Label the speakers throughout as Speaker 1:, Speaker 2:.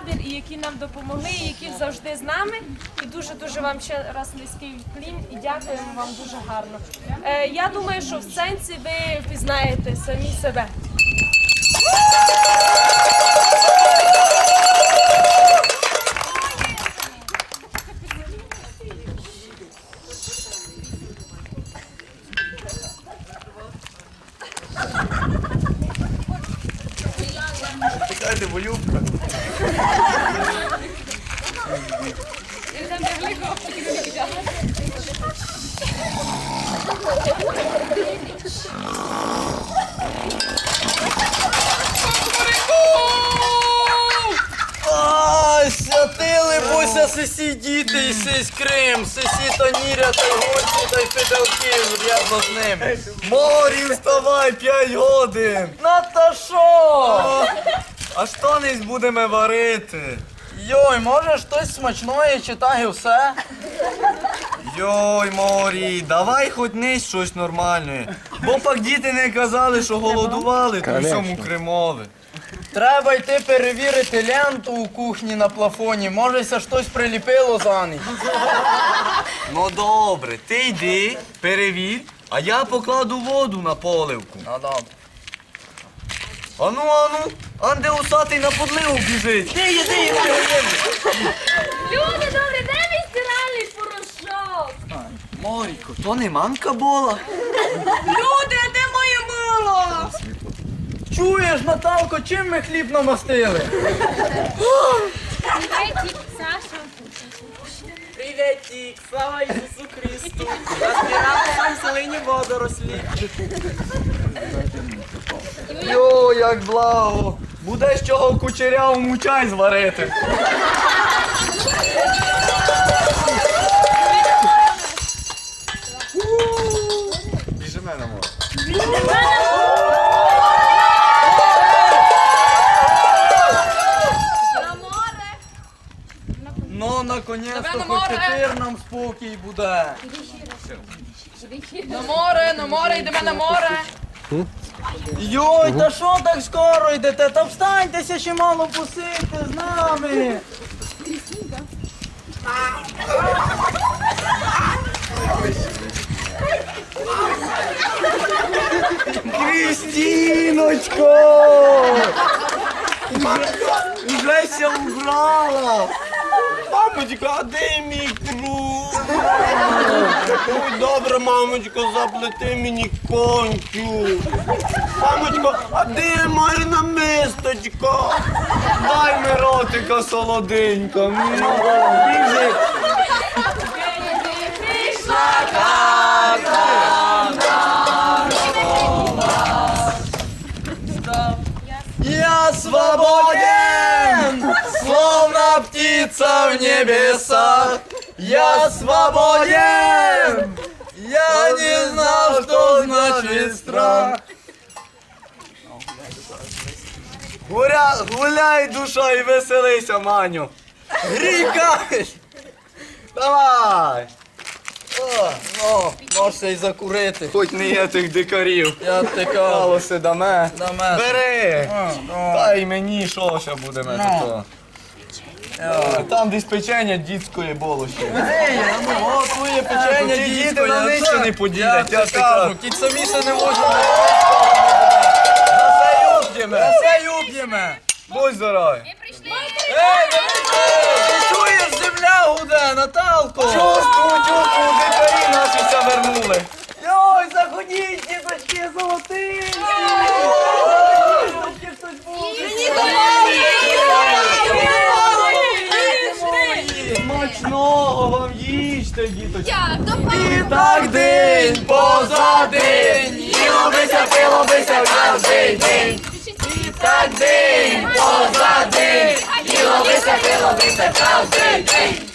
Speaker 1: табір і які нам допомогли, і які завжди з нами. І дуже-дуже вам ще раз низький вклін і дякуємо вам дуже гарно. Е, Я думаю, що в сенсі ви впізнаєте самі себе.
Speaker 2: Крим, сисі та Ніря, та й гості, та й Фиделків, рядно з ними. Морі, вставай, п'ять годин. Ну та що? А що не будемо варити? Йой, може щось смачної чи так і все? Йой, Морі, давай хоч нись щось нормальне. Бо пак діти не казали, що голодували, то всьому Кримові. Треба йти перевірити ленту у кухні на плафоні. Може, ся щось приліпило за ніч. Ну добре, ти йди, перевір, а я покладу воду на поливку. Ну добре. Ану, ану, анде усатий на подливу біжить. Ти йди, йди, йди.
Speaker 3: Люди, добре, де мій стиральний порошок?
Speaker 2: Моріко, то не мамка була.
Speaker 1: Люди, а де
Speaker 2: Наталко, чим ми хліб намастили?
Speaker 3: Привіт, Саша.
Speaker 4: Приветик, слава Ісусу Христу! Розбирали нам зелені водорослі.
Speaker 2: Йо, як благо. Буде з чого кучерявому чай зварити. Біжиме на море.
Speaker 1: На море.
Speaker 2: Ну, наконець-то
Speaker 1: на
Speaker 2: хоч
Speaker 1: море.
Speaker 2: тепер нам спокій буде.
Speaker 1: На море, на море, йдемо на море.
Speaker 2: Йой, та що так скоро йдете? Та встаньтеся ще мало посидьте з нами. Крістіночко! Вже ся убрала!
Speaker 4: Мамочка, а де мій круг? Ой, добре, мамочко, заплети мені кончу. Мамочко, а де моє намисточко?
Speaker 2: Дай ми ротика солоденька. Біжи. Я свободен, птица в небесах. Я свободен, я не знал, что значит страх. Гуля, гуляй, душа, і веселися, Маню. Грікай! Давай! О, ну, можеш і закурити. Хоч не є тих дикарів. Я тикав. Волоси даме. Даме. Бери. Та й мені що ще будемо такого. Там десь печення дітської було ще. Ну, о, твоє печення діти на нищо не поділять. Я кажу, ті самі ще не можуть. На це юб'єме. На це юб'єме. Будь здорові.
Speaker 3: Ми прийшли.
Speaker 2: Ей, ти чуєш, земля гуде, Наталко? Чувствую, чувствую, дикарі наші ся вернули. Йой, заходіть, діточки, золотинки! Діточки, хтось буде. Смачного вам їжте, діточки. І так день поза день, і лобися, пилобися в кожний день. І
Speaker 5: так день поза день, і ловися, ти ловися кожен день.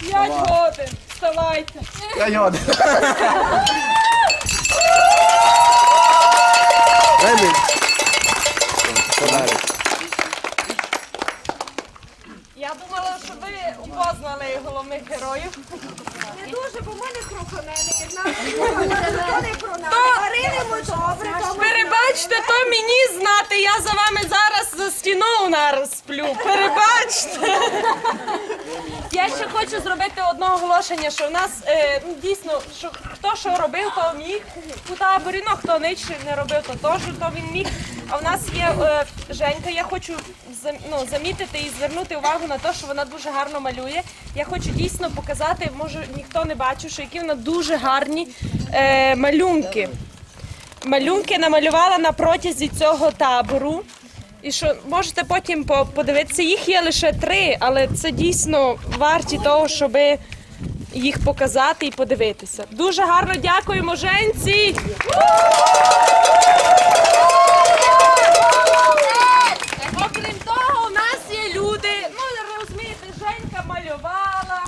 Speaker 1: П'ять годин. Вставайте.
Speaker 5: Я йод. Дай мені. Подарок.
Speaker 1: Я думала, що ви упознали головних героїв.
Speaker 3: Не дуже, бо. То не про нас. Маринимо добре, то ми
Speaker 1: Перебачте, то мені знати. Я за вами зараз за стіною нараз сплю. Перебачте. Я ще хочу зробити одне оголошення, що в нас е, ну, дійсно, що хто що робив, то міг у таборі, ну хто ніч не робив, то теж то він міг. А в нас є е, Женька, я хочу ну, замітити і звернути увагу на те, що вона дуже гарно малює. Я хочу дійсно показати, може ніхто не бачив, що які вона дуже гарні е, малюнки. Малюнки намалювала на протязі цього табору. І що можете потім подивитися, їх є лише три, але це дійсно варті того, щоб їх показати і подивитися. Дуже гарно дякуємо Женці! Окрім того, у нас є люди. Ну розумієте, Женька малювала.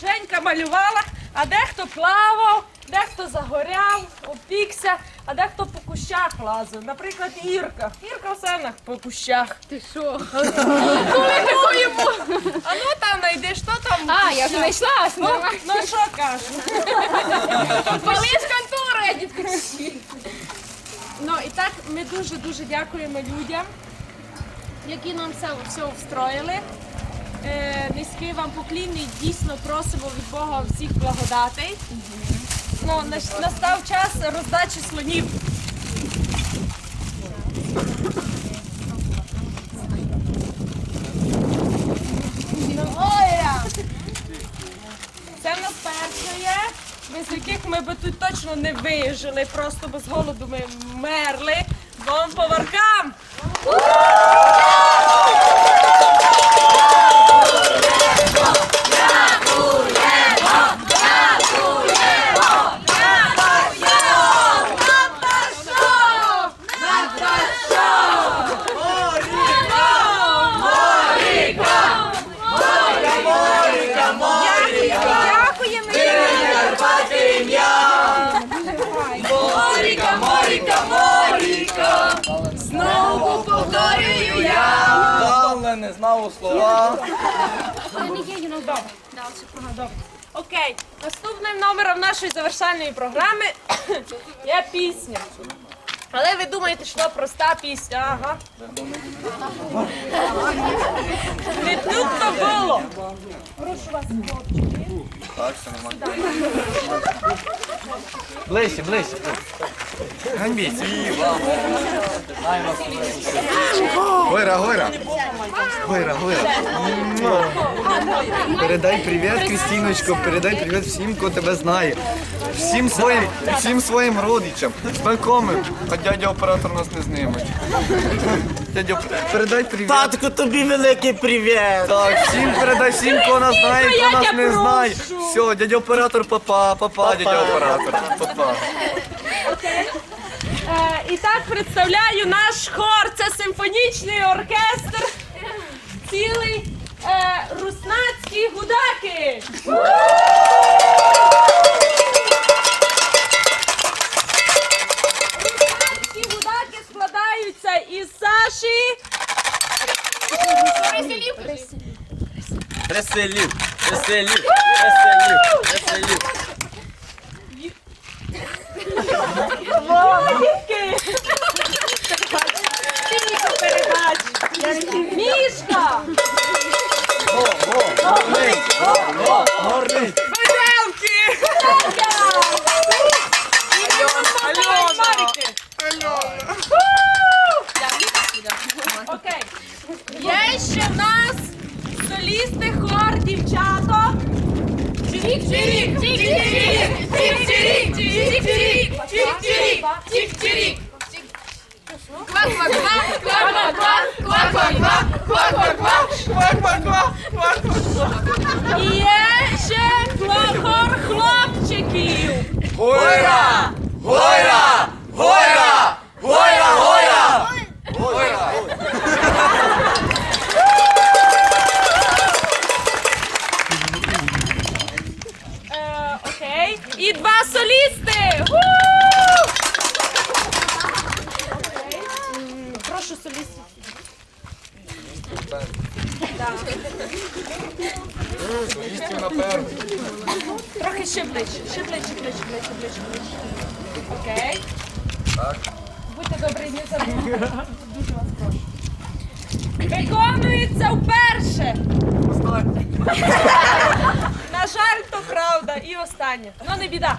Speaker 1: Женька малювала, а дехто плавав, дехто загоряв, опікся, а дехто по кущах лазив. Наприклад, Ірка. Ірка все на по кущах. Ти що? А ну там знайди, що там?
Speaker 6: А, я вже знайшла.
Speaker 1: Ну, ну що кажеш?
Speaker 6: Поліз контура, я дітка.
Speaker 1: Ну і так ми дуже дуже дякуємо людям, які нам це все встроїли. Е, низький вам поклін і дійсно просимо від Бога всіх благодатей. Ну, настав час роздачі слонів. Це в нас перше є, без яких ми би тут точно не вижили, просто без голоду ми мерли. Двом поваркам! Окей, наступним номером нашої завершальної програми є пісня. Але ви думаєте, що проста пісня, ага. Не тут то було. Прошу вас, хлопчики.
Speaker 5: Так, все нормально. Ближче, ближче. Ганьбіться. Гойра, гойра. Гойра, гойра. Передай привіт, Крістіночко, передай привіт всім, хто тебе знає. Всім своїм, всім своїм родичам, знайомим. А дядя оператор нас не зніме. Дядя, передай привіт.
Speaker 7: Татку, тобі великий привіт.
Speaker 5: Так, всім передай всім, хто нас знає, хто нас не знає. Все, дядя оператор, папа, папа, дядя оператор, папа.
Speaker 1: І так представляю наш хор. Це симфонічний оркестр. Цілий е, руснацькі гудаки. Руснацькі гудаки складаються із Саші.
Speaker 5: Преселів, преселів, преселів, преселів.
Speaker 1: Вовки. Тик-тирик, тик-тирик, тик-тирик, тик-тирик, тик-тирик, тик-тирик.
Speaker 5: Квак-квак-квак, квак-квак-квак, квак-квак-квак, квак-квак-квак, квак-квак-квак,
Speaker 1: квак-квак-квак. Є ще хор хлопчиків.
Speaker 5: Гойра! Гойра! Гойра!
Speaker 1: Трохи ще ближче, ще ближче, ближче, ближче, ближче, ближче. Окей.
Speaker 5: Так.
Speaker 1: Будьте добрі, не забудьте. Дуже вас прошу. Виконується вперше. На жаль, то правда. І останнє. Ну не біда.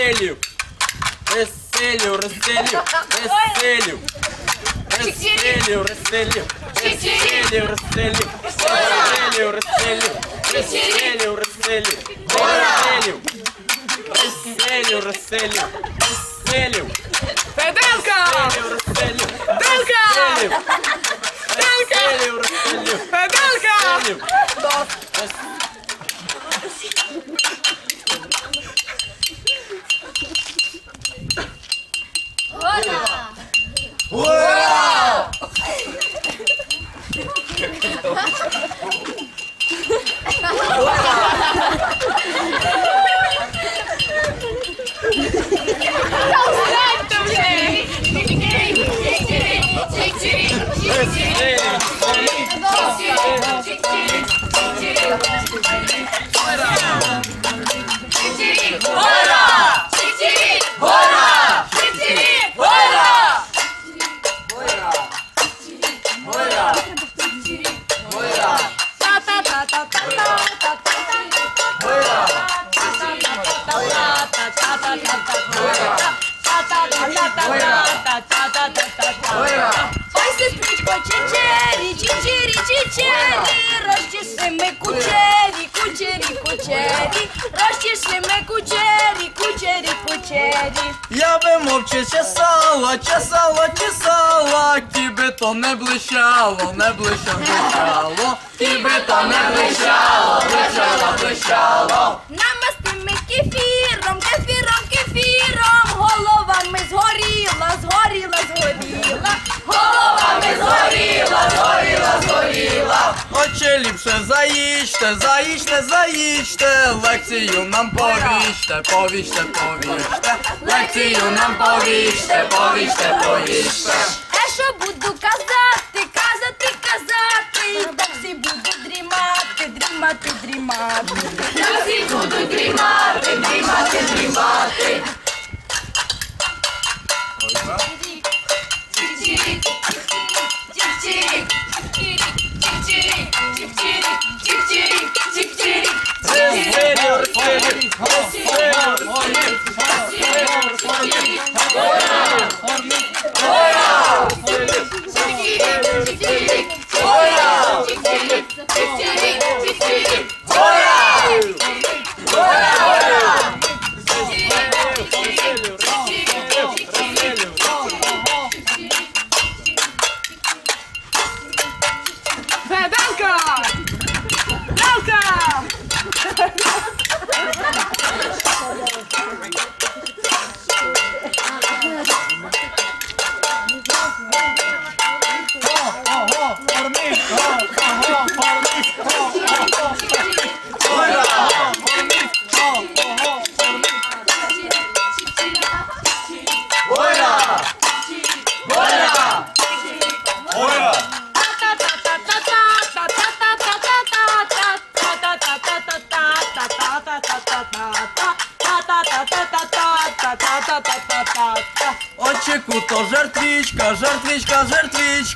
Speaker 7: Веселю, веселю, розселю, веселю. Розселю, розселю, розселю, розселю, розселю, розселю, розселю, розселю, розселю, розселю, розселю, розселю,
Speaker 1: Веденка!
Speaker 7: розселю,
Speaker 1: Веденка!
Speaker 7: розселю, розселю, розселю,
Speaker 1: Веденка!
Speaker 5: 우와! Чесала, чесала, тіби то не блищало, не блищало, блищало, тіби то не блищало, блищало, блищало.
Speaker 3: Намасти ми головами згоріла, згоріла, згоріла.
Speaker 5: Очі ліпше заїжте, заїжте, заїжте, лекцію нам повіжте, повіжте, повіжте, лекцію нам повіжте, повіжте, повіжте.
Speaker 3: А що буду казати, казати, казати, так всі буду дрімати, дрімати, дрімати. Так всі буду дрімати, дрімати, дрімати.
Speaker 7: Тік-тік,
Speaker 3: тік-тік, тік-тік,
Speaker 5: тік-тік, тік-тік, тік-тік.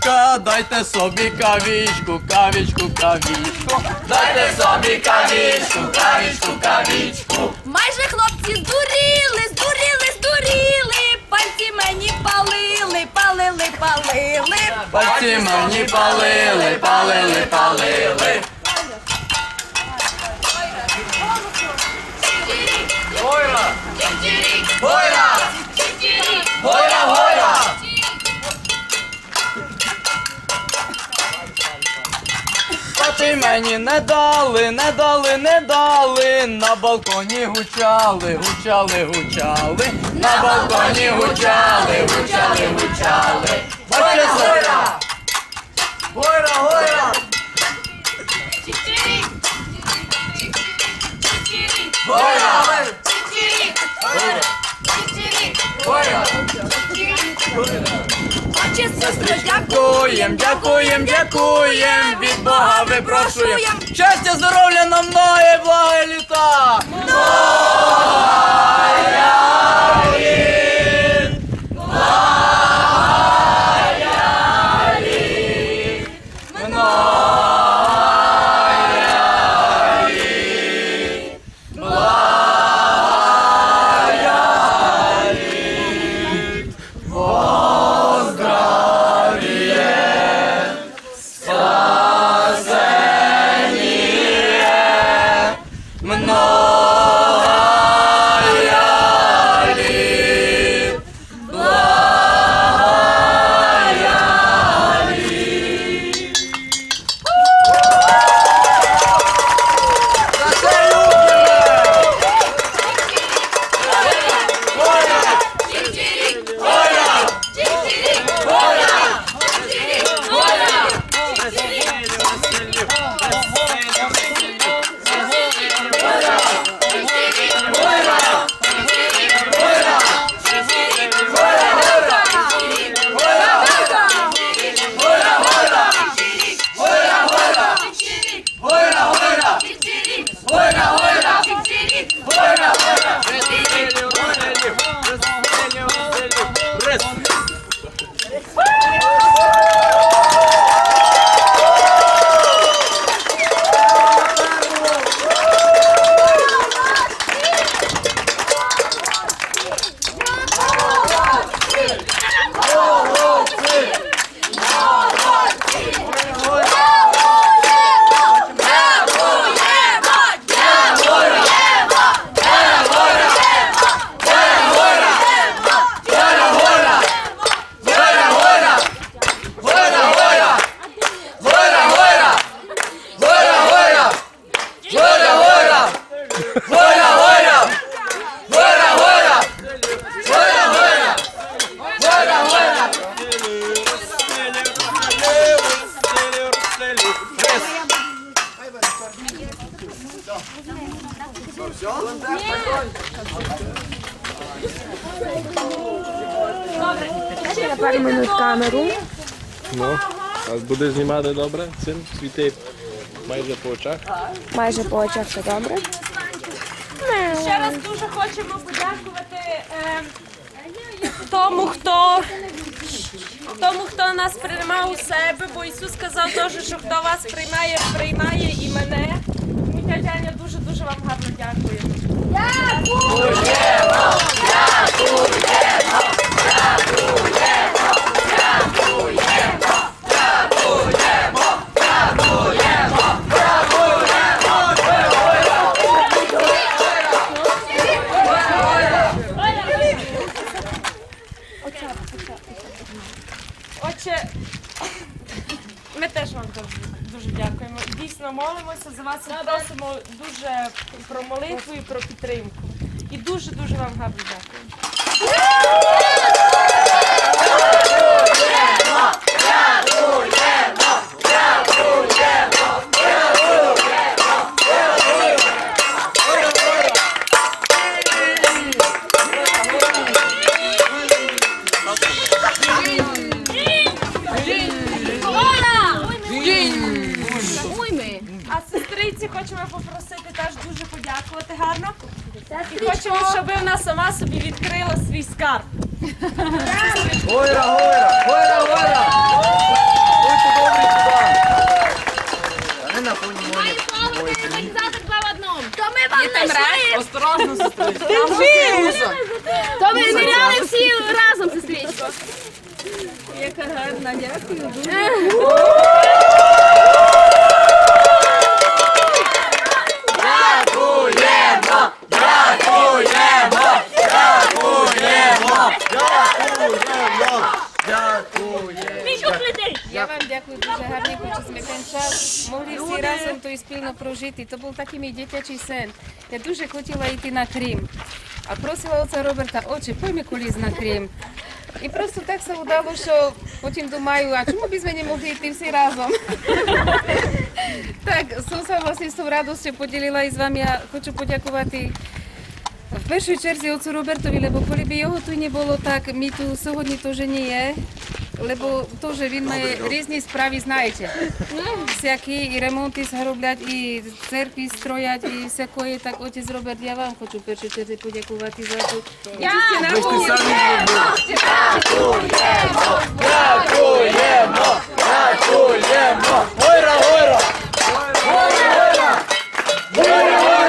Speaker 5: Жертвічка, дайте собі кавічку, кавічку, кавічку, дайте собі кавічку, кавічку, кавічку.
Speaker 3: Майже хлопці здуріли, здуріли, здуріли, пальці мені палили, палили, палили.
Speaker 5: Пальці мені палили, палили, палили. Пати мені не дали, не дали, не дали, на балконі гучали, гучали, гучали, на балконі гучали, гучали, гучали. Бачите, гойра! Гойра, гойра! Гойра! Гойра!
Speaker 3: Отче, сестри.
Speaker 5: Дякуєм, дякуєм, дякуєм, від Бога випрошуєм. Щастя, здоров'я нам многі благи літа! За
Speaker 8: а будеш знімати добре? Син світи майже по очах.
Speaker 6: Майже по очах все добре.
Speaker 1: Ще раз дуже хочемо подякувати е, тому, хто тому, хто нас приймав у себе, бо Ісус сказав теж, що хто вас приймає, приймає і мене. Тому тетя Аня дуже дуже вам гарно дякую. Отче, сестриці хочемо попросити теж дуже подякувати гарно. І хочемо, щоб вона сама собі відкрила свій скарб.
Speaker 2: Гойра, гойра, гойра, гойра! Будьте добрі! Та не на фоні мої.
Speaker 9: То ми вам знайшли.
Speaker 1: Осторожно, сестричко.
Speaker 9: То ми звіряли всі разом, сестричко.
Speaker 3: Яка гарна, дякую.
Speaker 2: Дякуємо! Дякуємо! Дякуємо! Дякуємо!
Speaker 3: Я дуже ми ten час могли всі разом то і спільно прожити. То був такий мій дитячий сен. Я дуже хотіла йти на Крим. А просила отця Роберта, отче, пойми колись на Крим. І просто так се удало, що потім думаю, а чому б ми не могли йти всі разом? так, Суса власне з радістю поділила із вами. Я хочу подякувати в першій черзі отцу Робертові, лебо коли б його тут не було так, ми тут сьогодні теж не є. Лебо теж він має різні справи, знаєте. Всякі і ремонти роблять, і церкви строять, і всякої. Так, отець Роберт, я вам хочу в першій черзі подякувати за це. Я
Speaker 2: Дякуємо! Дякуємо! Дякуємо! Гойра, гойра!
Speaker 3: Остання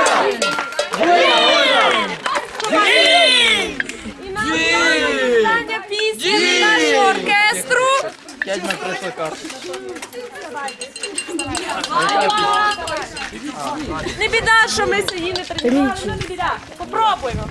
Speaker 3: оркестру.
Speaker 2: П'ять на.
Speaker 3: Не біда, що ми її не тренували, ну, не біда. Попробуємо.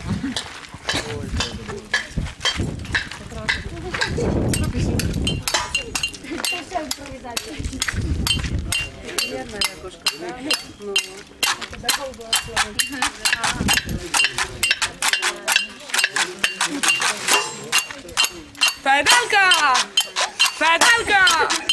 Speaker 3: Феделка! Феделка! Феделка!